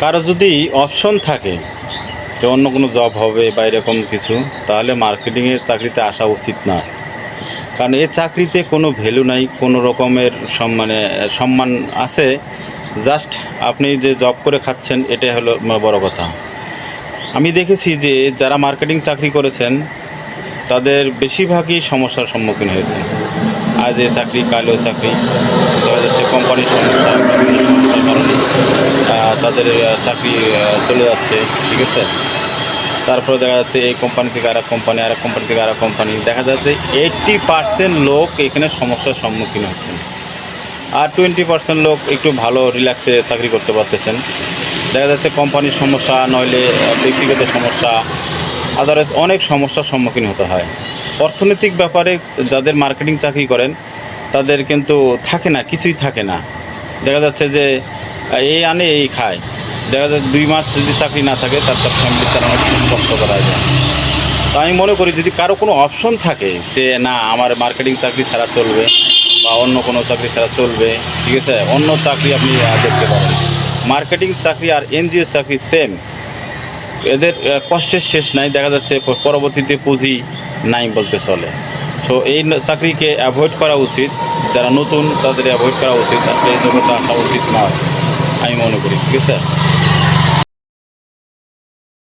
কারও যদি অপশন থাকে যে অন্য কোনো জব হবে বা এরকম কিছু, তাহলে মার্কেটিংয়ের চাকরিতে আসা উচিত না। কারণ এই চাকরিতে কোনো ভ্যালু নাই, কোনো রকমের সম্মানে সম্মান আছে। জাস্ট আপনি যে জব করে খাচ্ছেন, এটাই হলো বড় কথা। আমি দেখেছি যে যারা মার্কেটিং চাকরি করেছেন, তাদের বেশিরভাগই সমস্যার সম্মুখীন হয়েছে আজ এ চাকরি কাল ও চাকরি। দেখা যাচ্ছে কোম্পানির সমস্যা বিভিন্ন সমস্যার কারণে আহ, তাদের চাকরি চলে যাচ্ছে, ঠিক আছে? তারপরে দেখা যাচ্ছে এই কোম্পানি থেকে আরেক কোম্পানি আরেক কোম্পানি থেকে আরেক কোম্পানি দেখা যাচ্ছে এইট্টি পার্সেন্ট লোক এখানে সমস্যার সম্মুখীন হচ্ছেন। আর টোয়েন্টি পার্সেন্ট লোক একটু ভালো রিল্যাক্সে চাকরি করতে পারতেছেন। দেখা যাচ্ছে কোম্পানির সমস্যা, নইলে ব্যক্তিগত সমস্যা আদারওয়াইজ অনেক সমস্যার সম্মুখীন হতে হয়। অর্থনৈতিক ব্যাপারে যাদের মার্কেটিং চাকরি করেন, তাদের কিন্তু থাকে না, কিছুই থাকে না। দেখা যাচ্ছে যে এই আনে এই খায়। দেখা যায় দুই মাস যদি চাকরি না থাকে, তার তার ফ্যামিলি চালানো কষ্ট করা যায়। তো আমি মনে করি যদি কারও কোনো অপশন থাকে যে, না, আমার মার্কেটিং চাকরি ছাড়া চলবে বা অন্য কোনো চাকরি ছাড়া চলবে, ঠিক আছে? অন্য চাকরি আপনি দেখতে পারেন। মার্কেটিং চাকরি আর এনজিও চাকরি সেম এদের কষ্টের শেষ নাই। দেখা যাচ্ছে পরবর্তীতে পুঁজি নাই বলতে চলে। সো এই চাকরিকে অ্যাভয়েড করা উচিত। যারা নতুন, তাদের অ্যাভয়েড করা উচিত। আসলে এই জগতে আসা উচিত নয়। আমি মনে করি ঠিক আছে?